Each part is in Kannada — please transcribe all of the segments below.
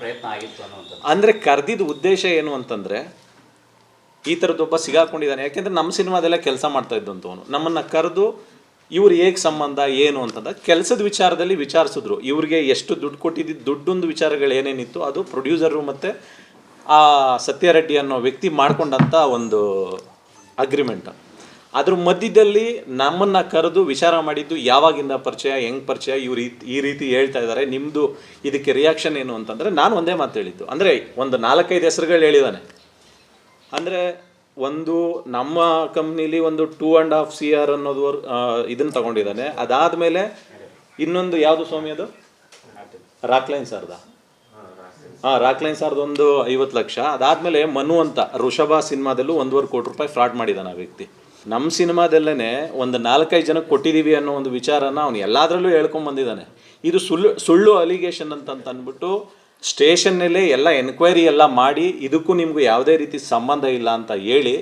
ಪ್ರಯತ್ನ ಆಗಿತ್ತು ಅನ್ನುವಂಥದ್ದು. ಅಂದರೆ ಕರೆದಿದ್ದ ಉದ್ದೇಶ ಏನು ಅಂತಂದರೆ, ಈ ಥರದೊಬ್ಬ ಸಿಗಾಕೊಂಡಿದ್ದಾನೆ. ಯಾಕೆಂದರೆ ನಮ್ಮ ಸಿನಿಮಾದಲ್ಲೇ ಕೆಲಸ ಮಾಡ್ತಾ ಇದ್ದಂಥವನು ನಮ್ಮನ್ನು ಕರೆದು ಇವ್ರು ಹೇಗೆ ಸಂಬಂಧ, ಏನು ಅಂತಂದ ಕೆಲಸದ ವಿಚಾರದಲ್ಲಿ ವಿಚಾರಿಸಿದ್ರು. ಇವ್ರಿಗೆ ಎಷ್ಟು ದುಡ್ಡು ಕೊಟ್ಟಿದ್ದು, ದುಡ್ಡೊಂದು ವಿಚಾರಗಳು ಏನೇನಿತ್ತು ಅದು ಪ್ರೊಡ್ಯೂಸರು ಮತ್ತು ಆ ಸತ್ಯರೆಡ್ಡಿ ಅನ್ನೋ ವ್ಯಕ್ತಿ ಮಾಡ್ಕೊಂಡಂಥ ಒಂದು ಅಗ್ರಿಮೆಂಟ್ ಅದ್ರ ಮಧ್ಯದಲ್ಲಿ ನಮ್ಮನ್ನು ಕರೆದು ವಿಚಾರ ಮಾಡಿದ್ದು ಯಾವಾಗಿಂದ ಪರಿಚಯ, ಹೆಂಗ್ ಪರಿಚಯ, ಇವ್ರು ಈ- ರೀತಿ ಹೇಳ್ತಾ ಇದ್ದಾರೆ ನಿಮ್ಮದು ಇದಕ್ಕೆ ರಿಯಾಕ್ಷನ್ ಏನು ಅಂತಂದರೆ ನಾನು ಒಂದೇ ಮಾತು ಹೇಳಿದ್ದು. ಅಂದರೆ ಒಂದು ನಾಲ್ಕೈದು ಹೆಸರುಗಳು ಹೇಳಿದಾನೆ. ಅಂದರೆ ಒಂದು ನಮ್ಮ ಕಂಪ್ನಿಲಿ ಒಂದು two and half C R ಅನ್ನೋದು ಇದನ್ನು ತಗೊಂಡಿದ್ದಾನೆ ಅದಾದಮೇಲೆ ಇನ್ನೊಂದು ಯಾವುದು ಸ್ವಾಮಿ ಅದು? ರಾಕ್ಲೈನ್ ಸರ್ದ. ಹಾಂ ರಾಕ್ಲೈನ್ ಸಾರ್ದು ಒಂದು ಐವತ್ತು ಲಕ್ಷ. ಅದಾದಮೇಲೆ ಮನು ಅಂತ, ಋಷಭ ಸಿನಿಮಾದಲ್ಲೂ ಒಂದೂವರೆ ಕೋಟಿ ರೂಪಾಯಿ ಫ್ರಾಡ್ ಮಾಡಿದ್ದಾನೆ ಆ ವ್ಯಕ್ತಿ. ನಮ್ಮ ಸಿನಿಮಾದಲ್ಲೇ ಒಂದು ನಾಲ್ಕೈದು ಜನಕ್ಕೆ ಕೊಟ್ಟಿದ್ದೀವಿ ಅನ್ನೋ ಒಂದು ವಿಚಾರನ ಅವನು ಎಲ್ಲದರಲ್ಲೂ ಹೇಳ್ಕೊಂಡು ಬಂದಿದ್ದಾನೆ ಇದು ಸುಳ್ಳು ಸುಳ್ಳು ಅಲಿಗೇಷನ್ ಅಂತ ಅಂತ ಅಂದ್ಬಿಟ್ಟು ಸ್ಟೇಷನ್ನಲ್ಲೇ ಎಲ್ಲ ಎನ್ಕ್ವೈರಿ ಎಲ್ಲ ಮಾಡಿ ಇದಕ್ಕೂ ನಿಮಗೂ ಯಾವುದೇ ರೀತಿ ಸಂಬಂಧ ಇಲ್ಲ ಅಂತ ಹೇಳಿ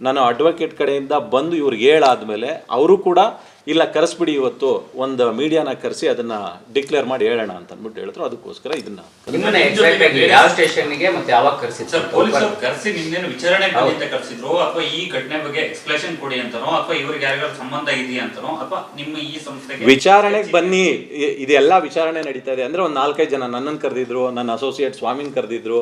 ನಾನು ಅಡ್ವೊಕೇಟ್ ಕಡೆಯಿಂದ ಬಂದು ಇವ್ರಿಗೆ ಹೇಳಾದ್ಮೇಲೆ ಅವರು ಕೂಡ ಇಲ್ಲ ಕರೆಸ್ಬಿಡಿ ಇವತ್ತು. ಒಂದು ಮೀಡಿಯಾನ ಕರೆಸಿ ಅದನ್ನ ಡಿಕ್ಲೇರ್ ಮಾಡಿ ಹೇಳೋಣ ಅಂತ ಅಂದ್ಬಿಟ್ಟು ಹೇಳಿದ್ರು ಅದಕ್ಕೋಸ್ಕರ ಇದನ್ನ ನಿಮ್ಮನ್ನ ಎಕ್ಸಾಕ್ಟ್ ಆಗಿ ಯಾವ ಸ್ಟೇಷನ್ಗೆ ಮತ್ತೆ ಯಾವಾಗ ಸರ್ ಕರೆಸಿದ್ರು ಪೊಲೀಸರು ಕರೆಸಿ ನಿಮ್ದೇನು ವಿಚಾರಣೆ ಮಾಡಿ ಅಂತ ಕರೆಸಿದ್ರು. ಅಥವಾ ಈ ಘಟನೆ ಬಗ್ಗೆ ಎಕ್ಸ್ಪ್ಲೇಷನ್ ಕೊಡಿ ಅಂತನೋ ಅಥವಾ ಇವ್ರಿಗೆ ಯಾರಿಗಾರು ಸಂಬಂಧ ಇದೆಯಾ ಅಂತನೋ ಅಥವಾ ನಿಮ್ಮ ಈ ಸಂಸ್ಥೆಗೆ ವಿಚಾರಣೆಗೆ ಬನ್ನಿ. ಇ- ಇದೆಲ್ಲ ವಿಚಾರಣೆ ನಡೀತಾ ಇದೆ. ಅಂದ್ರೆ ಒಂದು ನಾಲ್ಕೈದು ಜನ ನನ್ನನ್ನು ಕರೆದಿದ್ರು ನನ್ನ ಅಸೋಸಿಯೇಟ್ ಸ್ವಾಮಿನ ಕರೆದಿದ್ರು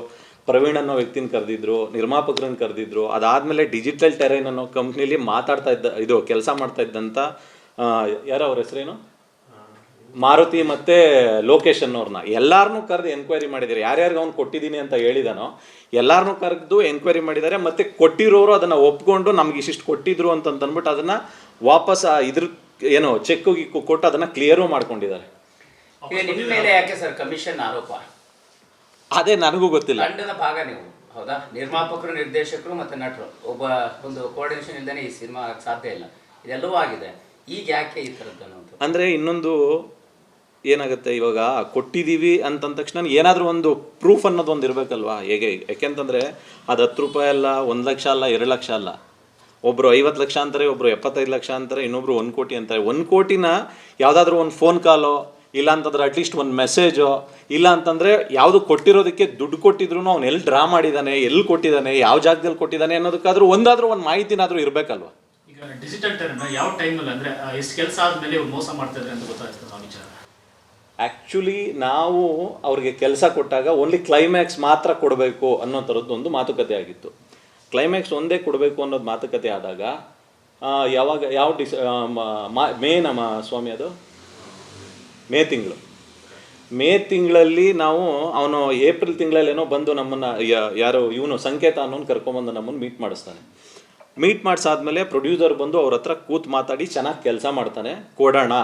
ಪ್ರವೀಣ್ ಅನ್ನೋ ವ್ಯಕ್ತಿನ ಕರೆದಿದ್ರು ನಿರ್ಮಾಪಕರನ್ನ ಕರೆದಿದ್ರು. ಅದಾದ್ಮೇಲೆ ಡಿಜಿಟಲ್ ಟೆರೈನ್ ಅನ್ನೋ ಕಂಪ್ನಿಲಿ ಮಾತಾಡ್ತಾ ಇದ್ದ ಇದು ಕೆಲಸ ಮಾಡ್ತಾ ಇದ್ದಂಥ ಆ, ಯಾರೋ ಅವ್ರ ಹೆಸರೇನು? ಮಾರುತಿ ಮತ್ತೆ ಲೋಕೇಶ್ ಅನ್ನೋರ್ನ. ಎಲ್ಲಾರನ್ನೂ ಕರೆದು ಎನ್ಕ್ವೈರಿ ಮಾಡಿದ್ದಾರೆ. ಯಾರ್ಯಾರಿಗೆ ಅವ್ನು ಕೊಟ್ಟಿದ್ದೀನಿ ಅಂತ ಹೇಳಿದಾನೋ ಎಲ್ಲಾರನ್ನೂ ಕರೆದು ಎನ್ಕ್ವೈರಿ ಮಾಡಿದ್ದಾರೆ. ಮತ್ತೆ ಕೊಟ್ಟಿರೋರು ಅದನ್ನ ಒಪ್ಕೊಂಡು ನಮ್ಗೆ ಇಷ್ಟಿಷ್ಟು ಕೊಟ್ಟಿದ್ರು ಅಂತಂದ್ಬಿಟ್ಟು ಅದನ್ನು ಅದನ್ನ ವಾಪಸ್ ಇದ್ರ ಏನು ಚೆಕ್ಕು ಗಿಕ್ಕು ಕೊಟ್ಟು ಅದನ್ನ ಕ್ಲಿಯರು ಮಾಡ್ಕೊಂಡಿದ್ದಾರೆ. ನಿಮ್ಮ ಮೇಲೆ ಯಾಕೆ ಸರ್ ಕಮಿಷನ್ ಆರೋಪ? ಅದೇ ನನಗೂ ಗೊತ್ತಿಲ್ಲ. ತಂಡದ ಭಾಗ ನೀವು. ಹೌದಾ? ನಿರ್ಮಾಪಕರು ನಿರ್ದೇಶಕರು ಮತ್ತೆ ನಟರು. ಒಬ್ಬ ಒಂದು ಕೋಆರ್ಡಿನೇಷನ್ ಇಲ್ಲದೇ ಈ ಸಿನಿಮಾ ಸಾಧ್ಯ ಇಲ್ಲ. ಇದೆಲ್ಲವೂ ಆಗಿದೆ. ಈಗ ಯಾಕೆ ಈ ಥರದ್ದು ಅಂದರೆ ಇನ್ನೊಂದು ಏನಾಗುತ್ತೆ ಇವಾಗ, ಕೊಟ್ಟಿದ್ದೀವಿ ಅಂತಂದ ತಕ್ಷಣ ಏನಾದರೂ ಒಂದು ಪ್ರೂಫ್ ಅನ್ನೋದು ಒಂದು ಇರಬೇಕಲ್ವಾ? ಹೇಗೆ? ಯಾಕೆಂತಂದರೆ ಅದು ಹತ್ತು ರೂಪಾಯಿ ಅಲ್ಲ, ಒಂದು ಲಕ್ಷ ಅಲ್ಲ, ಎರಡು ಲಕ್ಷ ಅಲ್ಲ. ಒಬ್ಬರು ಐವತ್ತು ಲಕ್ಷ ಅಂತಾರೆ ಒಬ್ಬರು ಎಪ್ಪತ್ತೈದು ಲಕ್ಷ ಅಂತಾರೆ, ಇನ್ನೊಬ್ರು ಒಂದು ಕೋಟಿ ಅಂತಾರೆ. ಒಂದು ಕೋಟಿನ ಯಾವುದಾದ್ರೂ ಒಂದು ಫೋನ್ ಕಾಲೋ ಇಲ್ಲ ಅಂತಂದ್ರೆ ಅಟ್ಲೀಸ್ಟ್ ಒಂದು ಮೆಸೇಜೋ ಇಲ್ಲ ಅಂತಂದರೆ ಯಾವುದು ಕೊಟ್ಟಿರೋದಕ್ಕೆ ದುಡ್ಡು ಕೊಟ್ಟಿದ್ರು ಅವ್ನು ಎಲ್ಲಿ ಡ್ರಾ ಮಾಡಿದ್ದಾನೆ ಎಲ್ಲಿ ಕೊಟ್ಟಿದ್ದಾನೆ ಯಾವ ಜಾಗದಲ್ಲಿ ಕೊಟ್ಟಿದ್ದಾನೆ ಅನ್ನೋದಕ್ಕಾದ್ರೂ ಒಂದಾದರೂ ಒಂದು ಮಾಹಿತಿನಾದರೂ ಇರಬೇಕಲ್ವಾ? ಈಗ ಡಿಜಿಟಲ್ ಯಾವ ಟೈಮಲ್ಲಿ ಅಂದ್ರೆ ಎಷ್ಟು ಕೆಲಸ ಇವ್ರು ಮೋಸ ಅಂತ ಗೊತ್ತಾಗ್ತದೆ ಆ ವಿಚಾರ? ಆ್ಯಕ್ಚುಲಿ ನಾವು ಅವ್ರಿಗೆ ಕೆಲಸ ಕೊಟ್ಟಾಗ ಓನ್ಲಿ ಕ್ಲೈಮ್ಯಾಕ್ಸ್ ಮಾತ್ರ ಕೊಡಬೇಕು ಅನ್ನೋ ಥರದ್ದು ಒಂದು ಮಾತುಕತೆ ಆಗಿತ್ತು. ಕ್ಲೈಮ್ಯಾಕ್ಸ್ ಒಂದೇ ಕೊಡಬೇಕು ಅನ್ನೋದು ಮಾತುಕತೆ ಆದಾಗ ಯಾವಾಗ, ಯಾವ ಡಿಸ್ ಮೇ ನಮ್ಮ ಸ್ವಾಮಿ ಅದು? ಮೇ ತಿಂಗಳು. ಮೇ ತಿಂಗಳಲ್ಲಿ ನಾವು, ಅವನು ಏಪ್ರಿಲ್ ತಿಂಗಳಲ್ಲೇನೋ ಬಂದು ನಮ್ಮನ್ನು ಯಾರು, ಇವನು ಸಂಕೇತ ಅನ್ನೋನು ಕರ್ಕೊಂಬಂದು ನಮ್ಮನ್ನು ಮೀಟ್ ಮಾಡಿಸ್ತಾನೆ. ಮೀಟ್ ಮಾಡ್ಸಾದ್ಮೇಲೆ ಪ್ರೊಡ್ಯೂಸರ್ ಬಂದು ಅವ್ರ ಹತ್ರ ಕೂತ್ ಮಾತಾಡಿ ಚೆನ್ನಾಗಿ ಕೆಲಸ ಮಾಡ್ತಾನೆ. ಕೊಡೋಣ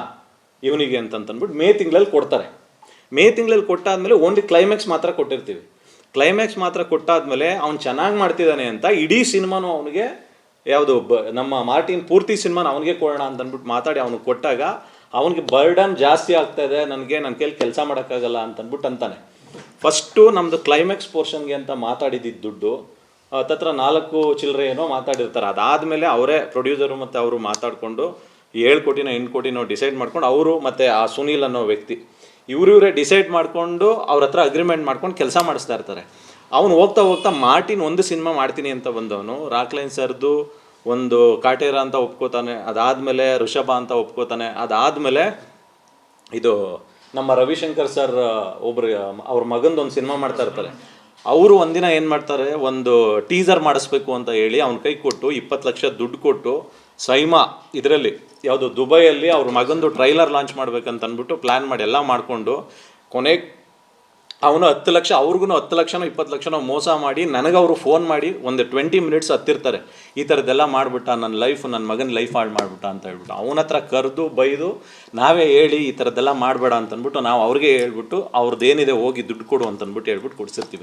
ಇವನಿಗೆ ಅಂತಂತಂದ್ಬಿಟ್ಟು ಮೇ ತಿಂಗಳಲ್ಲಿ ಕೊಡ್ತಾರೆ. ಮೇ ತಿಂಗಳಲ್ಲಿ ಕೊಟ್ಟಾದ್ಮೇಲೆ ಓನ್ಲಿ ಕ್ಲೈಮ್ಯಾಕ್ಸ್ ಮಾತ್ರ ಕೊಟ್ಟಿರ್ತೀವಿ. ಕ್ಲೈಮ್ಯಾಕ್ಸ್ ಮಾತ್ರ ಕೊಟ್ಟಾದ್ಮೇಲೆ ಅವ್ನು ಚೆನ್ನಾಗಿ ಮಾಡ್ತಿದ್ದಾನೆ ಅಂತ ಇಡೀ ಸಿನಿಮಾನು ಅವನಿಗೆ ಯಾವುದು ಬ, ನಮ್ಮ ಮಾರ್ಟಿನ್ ಪೂರ್ತಿ ಸಿನಿಮಾನ ಅವನಿಗೆ ಕೊಡೋಣ ಅಂತ ಅಂದ್ಬಿಟ್ಟು ಮಾತಾಡಿ ಅವನಿಗೆ ಕೊಟ್ಟಾಗ ಅವನಿಗೆ ಬರ್ಡನ್ ಜಾಸ್ತಿ ಆಗ್ತಾ ಇದೆ, ನನಗೆ ನನ್ನ ಕೈಲಿ ಕೆಲಸ ಮಾಡೋಕ್ಕಾಗಲ್ಲ ಅಂತಂದ್ಬಿಟ್ಟು ಅಂತಾನೆ. ಫಸ್ಟು ನಮ್ಮದು ಕ್ಲೈಮ್ಯಾಕ್ಸ್ ಪೋರ್ಷನ್ಗೆ ಅಂತ ಮಾತಾಡಿದ್ದಿದ್ದು ದುಡ್ಡು ಹತ್ತತ್ರ ನಾಲ್ಕು ಚಿಲ್ಲರೆ ಏನೋ ಮಾತಾಡಿರ್ತಾರೆ. ಅದಾದಮೇಲೆ ಅವರೇ ಪ್ರೊಡ್ಯೂಸರು ಮತ್ತು ಅವರು ಮಾತಾಡಿಕೊಂಡು ಏಳು ಕೋಟಿನೋ ಎಂಟು ಕೋಟಿನೋ ಡಿಸೈಡ್ ಮಾಡ್ಕೊಂಡು ಅವರು ಮತ್ತು ಆ ಸುನೀಲ್ ಅನ್ನೋ ವ್ಯಕ್ತಿ ಇವ್ರು ಇವರೇ ಡಿಸೈಡ್ ಮಾಡಿಕೊಂಡು ಅವ್ರ ಹತ್ರ ಅಗ್ರಿಮೆಂಟ್ ಮಾಡ್ಕೊಂಡು ಕೆಲಸ ಮಾಡಿಸ್ತಾ ಇರ್ತಾರೆ. ಅವನು ಹೋಗ್ತಾ ಹೋಗ್ತಾ ಮಾರ್ಟಿನ್ ಒಂದು ಸಿನಿಮಾ ಮಾಡ್ತೀನಿ ಅಂತ ಬಂದವನು. ರಾಕ್ಲೈನ್ ಸರ್ದು ಒಂದು ಕಾಟೇರ ಅಂತ ಒಪ್ಕೋತಾನೆ, ಅದಾದಮೇಲೆ ಋಷಭ ಅಂತ ಒಪ್ಕೋತಾನೆ, ಅದಾದಮೇಲೆ ಇದು ನಮ್ಮ ರವಿಶಂಕರ್ ಸರ್ ಒಬ್ರು ಅವ್ರ ಮಗಂದು ಒಂದು ಸಿನಿಮಾ ಮಾಡ್ತಾ ಇರ್ತಾರೆ. ಅವರು ಒಂದಿನ ಏನು ಮಾಡ್ತಾರೆ, ಒಂದು ಟೀಸರ್ ಮಾಡಿಸ್ಬೇಕು ಅಂತ ಹೇಳಿ ಅವ್ನ ಕೈ ಕೊಟ್ಟು ಇಪ್ಪತ್ತು ಲಕ್ಷ ದುಡ್ಡು ಕೊಟ್ಟು ಸೈಮಾ ಇದರಲ್ಲಿ, ಯಾವುದು ದುಬೈಯಲ್ಲಿ ಅವ್ರ ಮಗಂದು ಟ್ರೈಲರ್ ಲಾಂಚ್ ಮಾಡ್ಬೇಕಂತ ಅಂದ್ಬಿಟ್ಟು ಪ್ಲ್ಯಾನ್ ಮಾಡಿ ಎಲ್ಲ ಮಾಡಿಕೊಂಡು ಕೊನೆ ಅವನು ಹತ್ತು ಲಕ್ಷ ಅವ್ರಿಗೂ ಹತ್ತು ಲಕ್ಷನೋ ಇಪ್ಪತ್ತು ಲಕ್ಷನೋ ಮೋಸ ಮಾಡಿ ನನಗೆ ಅವರು ಫೋನ್ ಮಾಡಿ ಒಂದು ಟ್ವೆಂಟಿ ಮಿನಿಟ್ಸ್ ಹತ್ತಿರ್ತಾರೆ. ಈ ಥರದ್ದೆಲ್ಲ ಮಾಡಿಬಿಟ್ಟ ನನ್ನ ಲೈಫ್ ನನ್ನ ಮಗನ ಲೈಫ್ ಹಾಳು ಮಾಡಿಬಿಟ್ಟ ಅಂತ ಹೇಳ್ಬಿಟ್ಟು, ಅವನ ಹತ್ರ ಕರೆದು ಬೈದು ನಾವೇ ಹೇಳಿ ಈ ಥರದ್ದೆಲ್ಲ ಮಾಡಬೇಡ ಅಂತಂದ್ಬಿಟ್ಟು ನಾವು ಅವ್ರಿಗೆ ಹೇಳ್ಬಿಟ್ಟು ಅವ್ರದ್ದು ಏನಿದೆ ಹೋಗಿ ದುಡ್ಡು ಕೊಡು ಅಂತ ಅಂದ್ಬಿಟ್ಟು ಹೇಳ್ಬಿಟ್ಟು ಕೊಡ್ಸಿರ್ತೀವಿ.